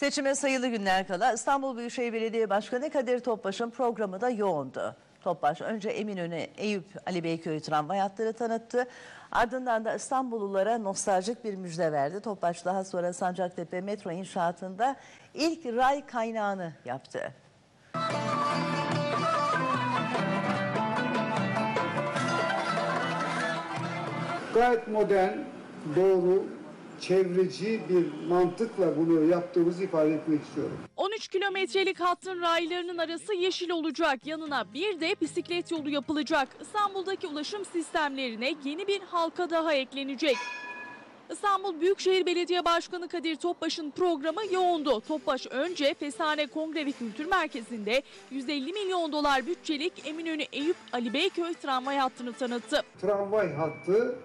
Seçime sayılı günler kala İstanbul Büyükşehir Belediye Başkanı Kadir Topbaş'ın programı da yoğundu. Topbaş önce Eminönü, Eyüp, Ali Beyköy tramvay hatları tanıttı. Ardından da İstanbullulara nostaljik bir müjde verdi. Topbaş daha sonra Sancaktepe metro inşaatında ilk ray kaynağını yaptı. gayet modern, doğru, çevreci bir mantıkla bunu yaptığımızı ifade etmek istiyorum. 13 kilometrelik hattın raylarının arası yeşil olacak. Yanına bir de bisiklet yolu yapılacak. İstanbul'daki ulaşım sistemlerine yeni bir halka daha eklenecek. İstanbul Büyükşehir Belediye Başkanı Kadir Topbaş'ın programı yoğundu. Topbaş önce Fesane Kongre ve Kültür Merkezi'nde 150 milyon dolar bütçelik Eminönü Eyüp Ali Beyköy tramvay hattını tanıttı. Tramvay hattı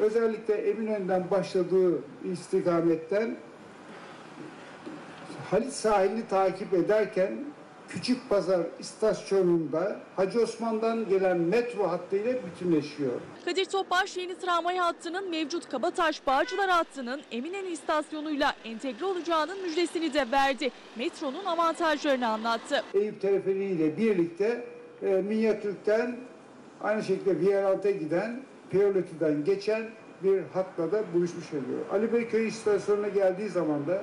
özellikle Eminönü'nden başladığı istikametten Halit sahilini takip ederken Küçük Pazar istasyonunda Hacı Osman'dan gelen metro hattıyla bütünleşiyor. Kadir Topbaş yeni tramvay hattının mevcut Kabataş Bağcılar hattının Eminönü istasyonuyla entegre olacağının müjdesini de verdi. Metronun avantajlarını anlattı. Eyüp Teleferiği ile birlikte e, Minyatürk'ten aynı şekilde Viyaralt'a giden Piyoleti'den geçen bir hatla da buluşmuş oluyor. Ali Beyköy istasyonuna geldiği zaman da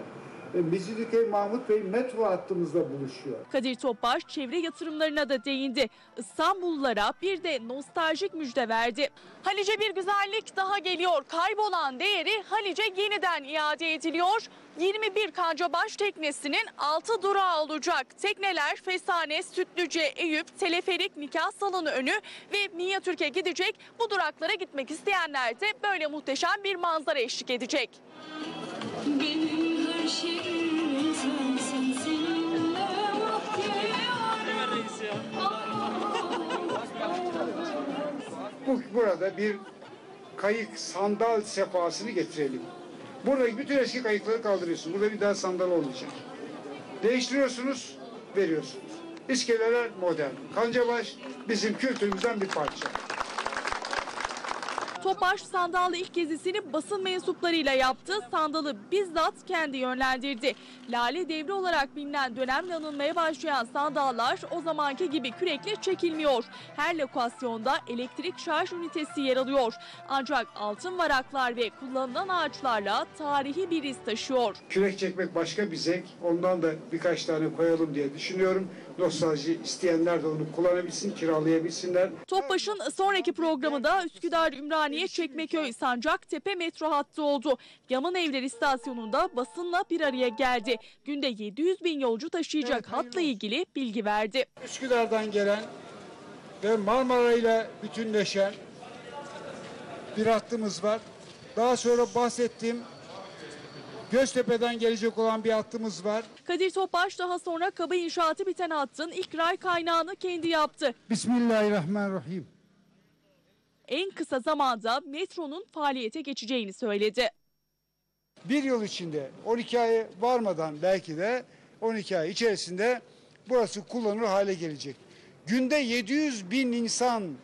Mecidiköy Mahmut Bey metro hattımızda buluşuyor. Kadir Topbaş çevre yatırımlarına da değindi. İstanbullulara bir de nostaljik müjde verdi. Halice bir güzellik daha geliyor. Kaybolan değeri Halice yeniden iade ediliyor. 21 Kancabaş teknesinin 6 durağı olacak. Tekneler Fesane, Sütlüce, Eyüp, Teleferik, Nikah Salonu önü ve Minyatürk'e gidecek. Bu duraklara gitmek isteyenler de böyle muhteşem bir manzara eşlik edecek. Benim Bu, burada bir kayık sandal sefasını getirelim. Buradaki bütün eski kayıkları kaldırıyorsun. Burada bir daha sandal olmayacak. Değiştiriyorsunuz, veriyorsunuz. İskeleler modern. Kancabaş bizim kültürümüzden bir parça. Topaş Sandal'la ilk gezisini basın mensuplarıyla yaptı. Sandal'ı bizzat kendi yönlendirdi. Lale devri olarak bilinen dönemle anılmaya başlayan sandallar o zamanki gibi kürekle çekilmiyor. Her lokasyonda elektrik şarj ünitesi yer alıyor. Ancak altın varaklar ve kullanılan ağaçlarla tarihi bir iz taşıyor. Kürek çekmek başka bir zevk. Ondan da birkaç tane koyalım diye düşünüyorum. Nostalji isteyenler de onu kullanabilsin, kiralayabilsinler. Topbaş'ın sonraki programı da Üsküdar, Ümraniye, Çekmeköy, Sancaktepe metro hattı oldu. Yaman Evler istasyonunda basınla bir araya geldi. Günde 700 bin yolcu taşıyacak hatla ilgili bilgi verdi. Üsküdar'dan gelen ve Marmara ile bütünleşen bir hattımız var. Daha sonra bahsettiğim Göztepe'den gelecek olan bir hattımız var. Kadir Topbaş daha sonra kaba inşaatı biten hattın ilk ray kaynağını kendi yaptı. Bismillahirrahmanirrahim. En kısa zamanda metronun faaliyete geçeceğini söyledi. Bir yıl içinde 12 ay varmadan belki de 12 ay içerisinde burası kullanılır hale gelecek. Günde 700 bin insan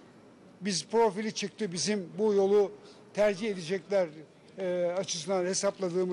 biz profili çıktı bizim bu yolu tercih edecekler e, açısından hesapladığımız